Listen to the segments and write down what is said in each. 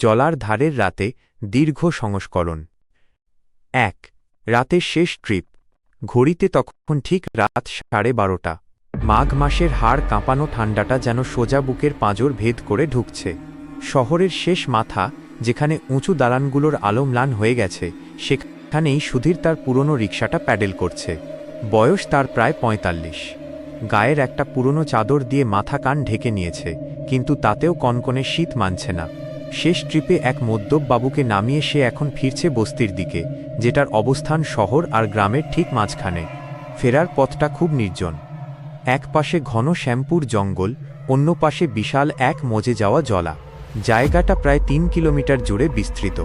জলার ধারের রাতে দীর্ঘ সংস্করণ। এক, রাতের শেষ ট্রিপ। ঘড়িতে তখন ঠিক রাত সাড়ে বারোটা। মাঘ মাসের হাড় কাঁপানো ঠান্ডাটা যেন সোজা বুকের পাঁজর ভেদ করে ঢুকছে। শহরের শেষ মাথা, যেখানে উঁচু দালানগুলোর আলো ম্লান হয়ে গেছে, সেখানেই সুধীর তার পুরনো রিকশাটা প্যাডেল করছে। বয়স তার প্রায় পঁয়তাল্লিশ। গায়ের একটা পুরনো চাদর দিয়ে মাথা কান ঢেকে নিয়েছে, কিন্তু তাতেও কনকনে শীত মানছে না। শেষ ট্রিপে এক মদ্যপ বাবুকে নামিয়ে সে এখন ফিরছে বস্তির দিকে, যেটার অবস্থান শহর আর গ্রামের ঠিক মাঝখানে। ফেরার পথটা খুব নির্জন। এক পাশে ঘন শ্যাম্পুর জঙ্গল, অন্য পাশে বিশাল এক মজে যাওয়া জলা। জায়গাটা প্রায় তিন কিলোমিটার জুড়ে বিস্তৃত।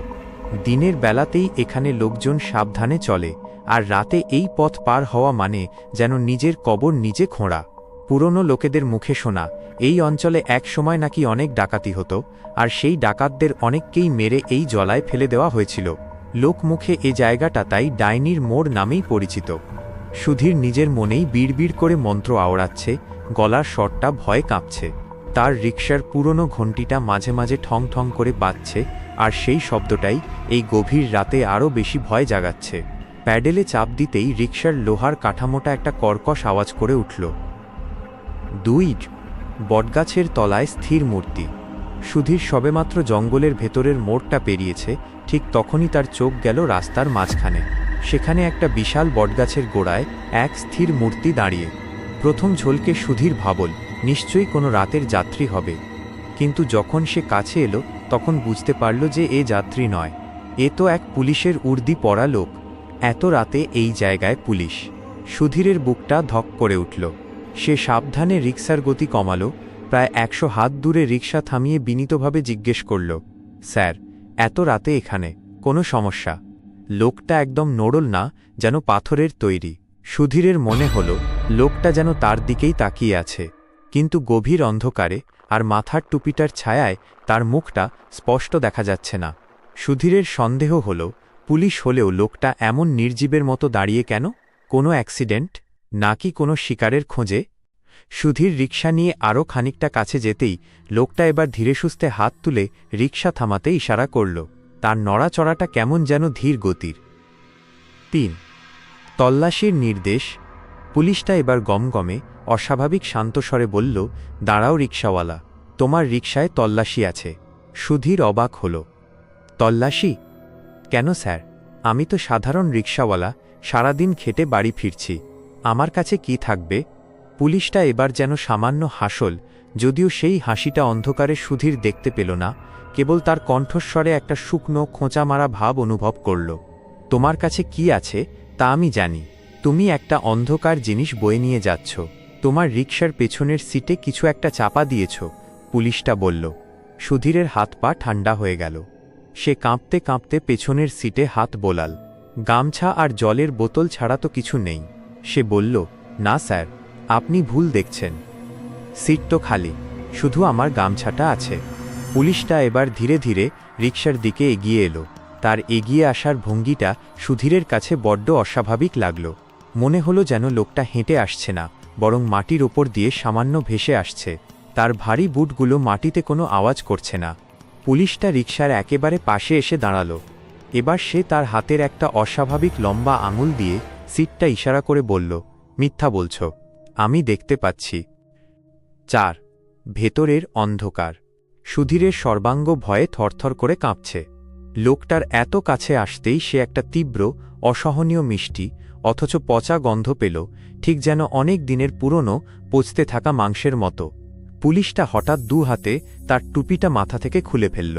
দিনের বেলাতেই এখানে লোকজন সাবধানে চলে, আর রাতে এই পথ পার হওয়া মানে যেন নিজের কবর নিজে খোঁড়া। পুরনো লোকেদের মুখে শোনা, এই অঞ্চলে এক সময় নাকি অনেক ডাকাতি হতো, আর সেই ডাকাতদের অনেককেই মেরে এই জলায় ফেলে দেওয়া হয়েছিল। লোকমুখে এ জায়গাটা তাই ডাইনির মোড় নামেই পরিচিত। সুধীর নিজের মনেই বিড়বিড় করে মন্ত্র আওড়াচ্ছে, গলার স্বরটা ভয় কাঁপছে। তার রিকশার পুরনো ঘণ্টিটা মাঝে মাঝে ঠং ঠং করে বাজছে, আর সেই শব্দটাই এই গভীর রাতে আরও বেশি ভয় জাগাচ্ছে। প্যাডেলে চাপ দিতেই রিকশার লোহার কাঠামোটা একটা কর্কশ আওয়াজ করে উঠল। দুই বটগাছের তলায় স্থির মূর্তি। সুধীর সবেমাত্র জঙ্গলের ভেতরের মোড়টা পেরিয়েছে, ঠিক তখনই তার চোখ গেল রাস্তার মাঝখানে। সেখানে একটা বিশাল বটগাছের গোড়ায় এক স্থির মূর্তি দাঁড়িয়ে। প্রথম ঝোলকে সুধীর ভাবল, নিশ্চয়ই কোনো রাতের যাত্রী হবে। কিন্তু যখন সে কাছে এলো, তখন বুঝতে পারল যে এ যাত্রী নয়। এ তো এক পুলিশের উর্দি পড়া লোক। এত রাতে এই জায়গায় পুলিশ। সুধীরের বুকটা ধক করে উঠল। সে সাবধানে রিক্সার গতি কমালো, প্রায় একশো হাত দূরে রিক্সা থামিয়ে বিনীতভাবে জিজ্ঞেস করল, স্যার, এত রাতে এখানে, কোনো সমস্যা? লোকটা একদম নড়ল না, যেন পাথরের তৈরি। সুধীরের মনে হল, লোকটা যেন তার দিকেই তাকিয়ে আছে। কিন্তু গভীর অন্ধকারে আর মাথার টুপিটার ছায়ায় তার মুখটা স্পষ্ট দেখা যাচ্ছে না। সুধীরের সন্দেহ হল, পুলিশ হলেও লোকটা এমন নির্জীবের মতো দাঁড়িয়ে কেন? কোনো অ্যাক্সিডেন্ট? নাকি কোনো শিকারের খোঁজে? সুধীর রিক্সা নিয়ে আরও খানিকটা কাছে যেতেই লোকটা এবার ধীরে সুস্থে হাত তুলে রিক্সা থামাতে ইশারা করল, তার নড়াচড়াটা কেমন যেন ধীর গতির। তিন, তল্লাশির নির্দেশ। পুলিশটা এবার গমগমে, অস্বাভাবিক শান্তস্বরে বলল, দাঁড়াও রিক্সাওয়ালা তোমার রিক্সায় তল্লাশি আছে। সুধীর অবাক হল, তল্লাশি? কেন স্যার? আমি তো সাধারণ রিক্সাওয়ালা সারাদিন খেটে বাড়ি ফিরছি। আমার কাছে কি থাকবে? পুলিশটা এবার যেন সামান্য হাসল, যদিও সেই হাসিটা অন্ধকারে সুধীর দেখতে পেল না, কেবল তার কণ্ঠস্বরে একটা শুকনো খোঁচা মারা ভাব অনুভব করল। তোমার কাছে কি আছে, তা আমি জানি। তুমি একটা অন্ধকার জিনিস বয়ে নিয়ে যাচ্ছ। তোমার রিক্সার পেছনের সিটে কিছু একটা চাপা দিয়েছ, পুলিশটা বলল। সুধীরের হাত পা ঠান্ডা হয়ে গেল। সে কাঁপতে কাঁপতে পেছনের সিটে হাত বোলাল। গামছা আর জলের বোতল ছাড়া তো কিছু নেই। সে বলল, না স্যার, আপনি ভুল দেখছেন। সিট তো খালি, শুধু আমার গামছাটা আছে। পুলিশটা এবার ধীরে ধীরে রিক্সার দিকে এগিয়ে এলো। তার এগিয়ে আসার ভঙ্গিটা সুধীরের কাছে বড্ড অস্বাভাবিক লাগল। মনে হলো যেন লোকটা হেঁটে আসছে না, বরং মাটির ওপর দিয়ে সামান্য ভেসে আসছে। তার ভারী বুটগুলো মাটিতে কোনো আওয়াজ করছে না। পুলিশটা রিক্সার একেবারে পাশে এসে দাঁড়াল। এবার সে তার হাতের একটা অস্বাভাবিক লম্বা আঙুল দিয়ে সিটটা ইশারা করে বলল, মিথ্যা বলছ, আমি দেখতে পাচ্ছি। চার, ভেতরের অন্ধকার। সুধীরের সর্বাঙ্গ ভয়ে থরথর করে কাঁপছে। লোকটার এত কাছে আসতেই সে একটা তীব্র, অসহনীয় মিষ্টি, অথচ পচা গন্ধ পেল, ঠিক যেন অনেক দিনের পুরনো, পচতে থাকা মাংসের মতো। পুলিশটা হঠাৎ দু হাতে তার টুপিটা মাথা থেকে খুলে ফেলল।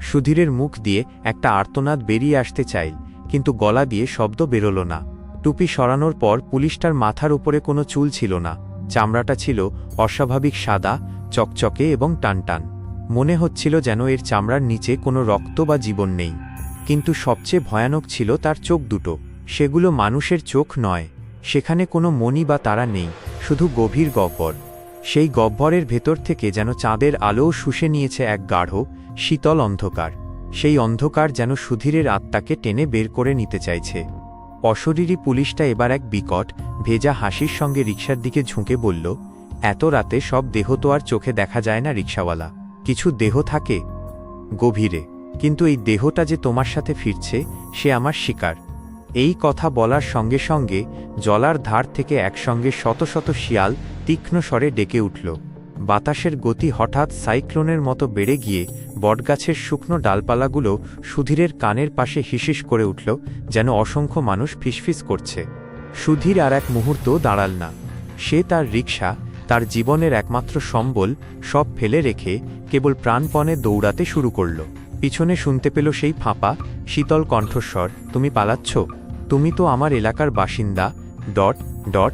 সুধীরের মুখ দিয়ে একটা আর্তনাদ বেরিয়ে আসতে চাইল, কিন্তু গলা দিয়ে শব্দ বেরোল না। টুপি সরানোর পর পুলিশটার মাথার উপরে কোনো চুল ছিল না। চামড়াটা ছিল অস্বাভাবিক সাদা, চকচকে এবং টানটান। মনে হচ্ছিল যেন এর চামড়ার নিচে কোনো রক্ত বা জীবন নেই। কিন্তু সবচেয়ে ভয়ানক ছিল তার চোখ দুটো। সেগুলো মানুষের চোখ নয়। সেখানে কোনো মণি বা তারা নেই, শুধু গভীর গহ্বর সেই গহ্বরের ভেতর থেকে যেন চাঁদের আলোও শুষে নিয়েছে এক গাঢ়, শীতল অন্ধকার। সেই অন্ধকার যেন সুধীরের আত্মাকে টেনে বের করে নিতে চাইছে। অশরীরী পুলিশটা এবার এক বিকট, ভেজা হাসির সঙ্গে রিক্সার দিকে ঝুঁকে বলল, এত রাতে সব দেহ তো আর চোখে দেখা যায় না রিক্সাওয়ালা কিছু দেহ থাকে? গভীরে। কিন্তু এই দেহটা যে তোমার সাথে ফিরছে, সে আমার শিকার। এই কথা বলার সঙ্গে সঙ্গে জলার ধার থেকে একসঙ্গে শত শত শিয়াল তীক্ষ্ণ স্বরে ডেকে উঠল। বাতাসের গতি হঠাৎ সাইক্লোনের মতো বেড়ে গিয়ে বটগাছের শুকনো ডালপালাগুলো সুধীরের কানের পাশে হিসিস করে উঠল, যেন অসংখ্য মানুষ ফিসফিস করছে। সুধীর আর এক মুহূর্ত দাঁড়াল না। সে তার রিক্সা তার জীবনের একমাত্র সম্বল, সব ফেলে রেখে কেবল প্রাণপণে দৌড়াতে শুরু করল। পিছনে শুনতে পেল সেই ফাঁপা, শীতল কণ্ঠস্বর, তুমি পালাচ্ছ? তুমি তো আমার এলাকার বাসিন্দা, ডট ডট।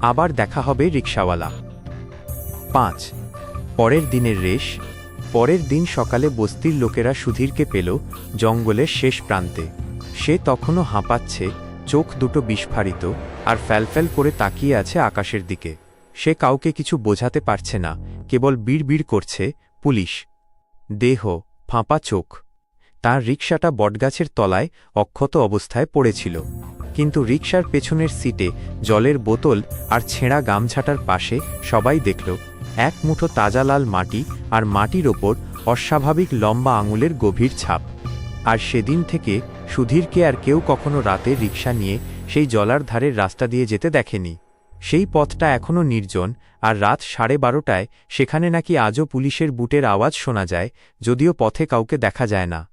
আবার দেখা হবে রিক্সাওয়ালা পাঁচ। পরের দিনের রেশ, পরের দিন সকালে বস্তির লোকেরা সুধীরকে পেল জঙ্গলের শেষ প্রান্তে। সে তখনও হাঁপাচ্ছে, চোখ দুটো বিস্ফারিত আর ফ্যালফ্যাল করে তাকিয়ে আছে আকাশের দিকে। সে কাউকে কিছু বোঝাতে পারছে না, কেবল বিড়বিড় করছে, পুলিশ। দেহ, ফাঁপা চোখ। তার রিকশাটা বটগাছের তলায় অক্ষত অবস্থায় পড়েছিল। কিন্তু রিকশার পেছনের সিটে জলের বোতল আর ছেঁড়া গামছাটার পাশে সবাই দেখল এক মুঠো তাজা লাল মাটি আর মাটির ওপর অস্বাভাবিক লম্বা আঙুলের গভীর ছাপ। আর সেদিন থেকে সুধীরকে আর কেউ কখনো রাতে রিকশা নিয়ে সেই জলার ধারের রাস্তা দিয়ে যেতে দেখেনি। সেই পথটা এখনও নির্জন আর রাত সাড়ে বারোটায় সেখানে নাকি আজও পুলিশের বুটের আওয়াজ শোনা যায়, যদিও পথে কাউকে দেখা যায় না।